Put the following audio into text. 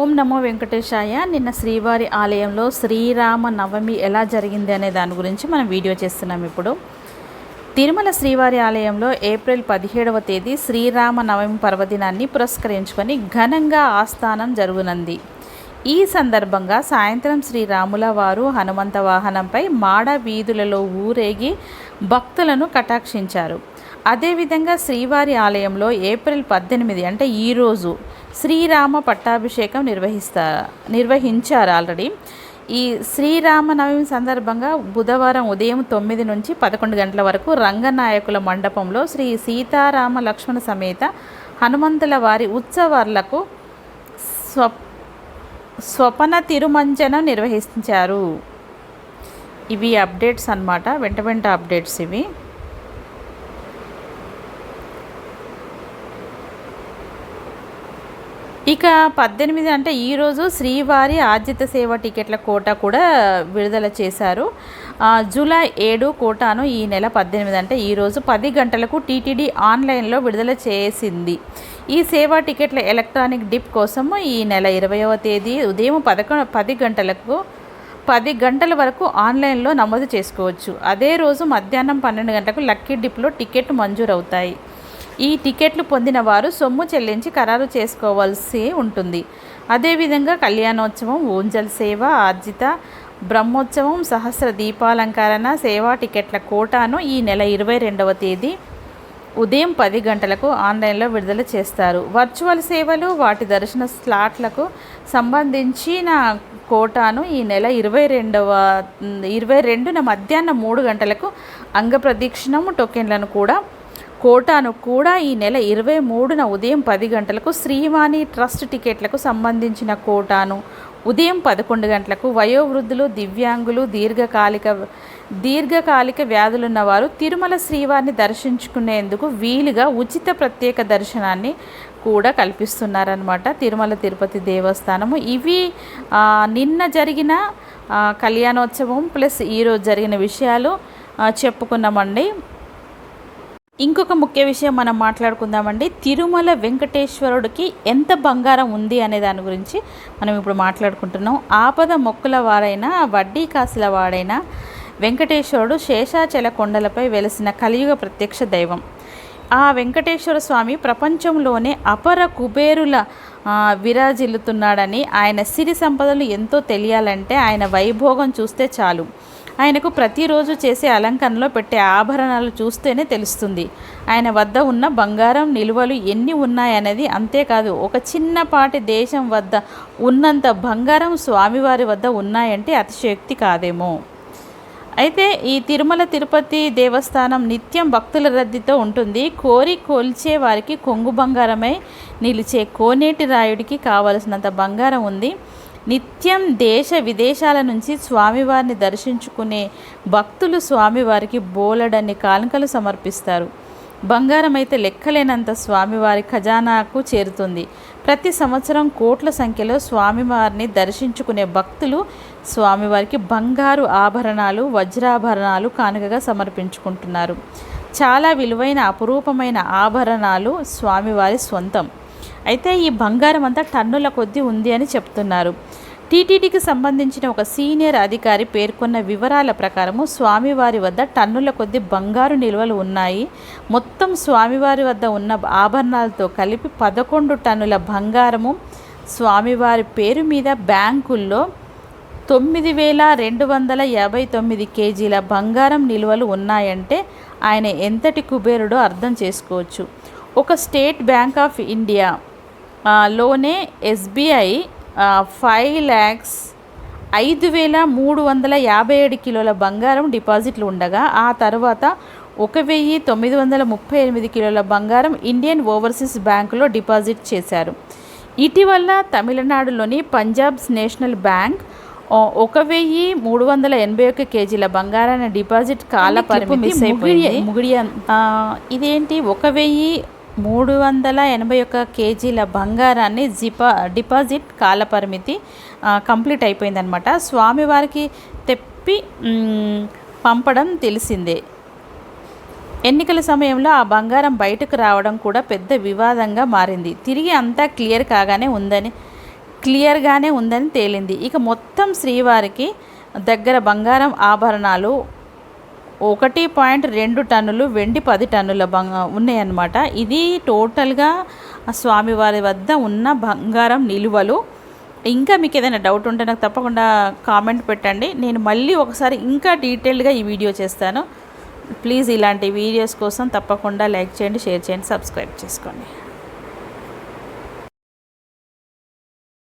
ఓం నమో వెంకటేశాయ. నిన్న శ్రీవారి ఆలయంలో శ్రీరామ నవమి ఎలా జరిగింది అనే దాని గురించి మనం వీడియో చేస్తున్నాం ఇప్పుడు. తిరుమల శ్రీవారి ఆలయంలో ఏప్రిల్ పదిహేడవ తేదీ శ్రీరామ నవమి పర్వదినాన్ని పురస్కరించుకొని ఘనంగా ఆస్థానం జరుగునంది. ఈ సందర్భంగా సాయంత్రం శ్రీరాముల వారు హనుమంత వాహనంపై మాడ వీధులలో ఊరేగి భక్తులను కటాక్షించారు. అదేవిధంగా శ్రీవారి ఆలయంలో ఏప్రిల్ పద్దెనిమిది అంటే ఈరోజు శ్రీరామ పట్టాభిషేకం నిర్వహిస్తా నిర్వహించారు ఆల్రెడీ. ఈ శ్రీరామనవమి సందర్భంగా బుధవారం ఉదయం తొమ్మిది నుంచి పదకొండు గంటల వరకు రంగనాయకుల మండపంలో శ్రీ సీతారామ లక్ష్మణ సమేత హనుమంతుల వారి ఉత్సవాలకు స్వ స్వపన తిరుమంజనం నిర్వహించారు. ఇవి అప్డేట్స్ అన్నమాట వెంట వెంట అప్డేట్స్ ఇవి. ఇక పద్దెనిమిది అంటే ఈరోజు శ్రీవారి ఆద్యత సేవ టికెట్ల కోట కూడా విడుదల చేశారు. జూలై ఏడు కోటాను ఈ నెల పద్దెనిమిది అంటే ఈరోజు పది గంటలకు టీటీడీ ఆన్లైన్లో విడుదల చేసింది. ఈ సేవా టికెట్ల ఎలక్ట్రానిక్ డిప్ కోసము ఈ నెల ఇరవైవ తేదీ ఉదయం పదకొండు పది గంటలకు పది గంటల వరకు ఆన్లైన్లో నమోదు చేసుకోవచ్చు. అదే రోజు మధ్యాహ్నం పన్నెండు గంటలకు లక్కీ డిప్లో టికెట్ మంజూరు అవుతాయి ఈ టికెట్లు పొందిన వారు సొమ్ము చెల్లించి ఖరారు చేసుకోవాల్సి ఉంటుంది. అదేవిధంగా కళ్యాణోత్సవం ఊంజల్ సేవ ఆర్జిత బ్రహ్మోత్సవం సహస్ర దీపాలంకరణ సేవా టికెట్ల కోటాను ఈ నెల ఇరవై రెండవ తేదీ ఉదయం పది గంటలకు ఆన్లైన్లో విడుదల చేస్తారు. వర్చువల్ సేవలు వాటి దర్శన స్లాట్లకు సంబంధించిన కోటాను ఈ నెల ఇరవై రెండవ ఇరవై రెండున మధ్యాహ్నం మూడు గంటలకు అంగప్రదక్షిణం టోకెన్లను కూడా కోటాను కూడా ఈ నెల ఇరవై మూడున ఉదయం పది గంటలకు శ్రీవాణి ట్రస్ట్ టికెట్లకు సంబంధించిన కోటాను ఉదయం పదకొండు గంటలకు వయోవృద్ధులు దివ్యాంగులు దీర్ఘకాలిక దీర్ఘకాలిక వ్యాధులున్న వారు తిరుమల శ్రీవారిని దర్శించుకునేందుకు వీలుగా ఉచిత ప్రత్యేక దర్శనాన్ని కూడా కల్పిస్తున్నారనమాట తిరుమల తిరుపతి దేవస్థానము. ఇవి నిన్న జరిగిన కళ్యాణోత్సవం ప్లస్ ఈరోజు జరిగిన విషయాలు చెప్పుకున్నామండి. ఇంకొక ముఖ్య విషయం మనం మాట్లాడుకుందామండి. తిరుమల వెంకటేశ్వరుడికి ఎంత బంగారం ఉంది అనే దాని గురించి మనం ఇప్పుడు మాట్లాడుకుంటున్నాం. ఆపద మొక్కుల వారైనా వడ్డీ కాసుల వాడైనా వెంకటేశ్వరుడు శేషాచల కొండలపై వెలసిన కలియుగ ప్రత్యక్ష దైవం. ఆ వెంకటేశ్వర స్వామి ప్రపంచంలోనే అపర కుబేరుల విరాజిల్లుతున్నాడని ఆయన సిరి సంపదలు ఎంతో తెలియాలంటే ఆయన వైభోగం చూస్తే చాలు. ఆయనకు ప్రతిరోజు చేసే అలంకరణలో పెట్టే ఆభరణాలు చూస్తేనే తెలుస్తుంది. ఆయన వద్ద ఉన్న బంగారం నిల్వలు ఎన్ని ఉన్నాయనేది అంతేకాదు ఒక చిన్నపాటి దేశం వద్ద ఉన్నంత బంగారం స్వామివారి వద్ద ఉన్నాయంటే అతిశయోక్తి కాదేమో. అయితే ఈ తిరుమల తిరుపతి దేవస్థానం నిత్యం భక్తుల రద్దీతో ఉంటుంది. కోరి కోల్చే వారికి కొంగు బంగారమై నిలిచే కోనేటి రాయుడికి కావలసినంత బంగారం ఉంది. నిత్యం దేశ విదేశాల నుంచి స్వామివారిని దర్శించుకునే భక్తులు స్వామివారికి బోలెడన్ని కానుకలు సమర్పిస్తారు. బంగారం అయితే లెక్కలేనంత స్వామివారి ఖజానాకు చేరుతుంది. ప్రతి సంవత్సరం కోట్ల సంఖ్యలో స్వామివారిని దర్శించుకునే భక్తులు స్వామివారికి బంగారు ఆభరణాలు వజ్రాభరణాలు కానుకగా సమర్పించుకుంటున్నారు. చాలా విలువైన అపురూపమైన ఆభరణాలు స్వామివారి సొంతం అయితే ఈ బంగారం అంతా టన్నుల కొద్దీ ఉంది అని చెప్తున్నారు. టీటీడీకి సంబంధించిన ఒక సీనియర్ అధికారి పేర్కొన్న వివరాల ప్రకారము స్వామివారి వద్ద టన్నుల కొద్ది బంగారు నిల్వలు ఉన్నాయి. మొత్తం స్వామివారి వద్ద ఉన్న ఆభరణాలతో కలిపి పదకొండు టన్నుల బంగారము స్వామివారి పేరు మీద బ్యాంకుల్లో తొమ్మిది వేల రెండు వందల యాభై తొమ్మిది కేజీల బంగారం నిల్వలు ఉన్నాయంటే ఆయన ఎంతటి కుబేరుడో అర్థం చేసుకోవచ్చు. ఒక స్టేట్ బ్యాంక్ ఆఫ్ ఇండియా లోనే ఎస్బీఐ ఫైవ్ ల్యాక్స్ ఐదు వేల మూడు వందల యాభై ఏడు కిలోల బంగారం డిపాజిట్లు ఉండగా ఆ తర్వాత ఒక వెయ్యి తొమ్మిది వందల ముప్పై ఎనిమిది కిలోల బంగారం ఇండియన్ ఓవర్సీస్ బ్యాంకులో డిపాజిట్ చేశారు. ఇటీవల తమిళనాడులోని పంజాబ్ నేషనల్ బ్యాంక్ ఒక వెయ్యి మూడు వందల ఎనభై ఒక్క కేజీల బంగారాన్ని డిపాజిట్ కాల పరిమితి ముగిడి ఇదేంటి? ఒక వెయ్యి మూడు వందల ఎనభై ఒక్క కేజీల బంగారాన్ని జిపా డిపాజిట్ కాలపరిమితి కంప్లీట్ అయిపోయిందనమాట స్వామివారికి తెప్పి పంపడం తెలిసిందే. ఎన్నికల సమయంలో ఆ బంగారం బయటకు రావడం కూడా పెద్ద వివాదంగా మారింది. తిరిగి అంతా క్లియర్ కాగానే ఉందని క్లియర్గానే ఉందని తేలింది. ఇక మొత్తం శ్రీవారికి దగ్గర బంగారం ఆభరణాలు ఒకటి పాయింట్ రెండు టన్నులు వెండి పది టన్నుల బంగ ఉన్నాయన్నమాట. ఇది టోటల్గా స్వామివారి వద్ద ఉన్న బంగారం నిలువలు. ఇంకా మీకు ఏదైనా డౌట్ ఉంటే నాకు తప్పకుండా కామెంట్ పెట్టండి. నేను మళ్ళీ ఒకసారి ఇంకా డీటెయిల్డ్గా ఈ వీడియో చేస్తాను. ప్లీజ్ ఇలాంటి వీడియోస్ కోసం తప్పకుండా లైక్ చేయండి షేర్ చేయండి సబ్స్క్రైబ్ చేసుకోండి.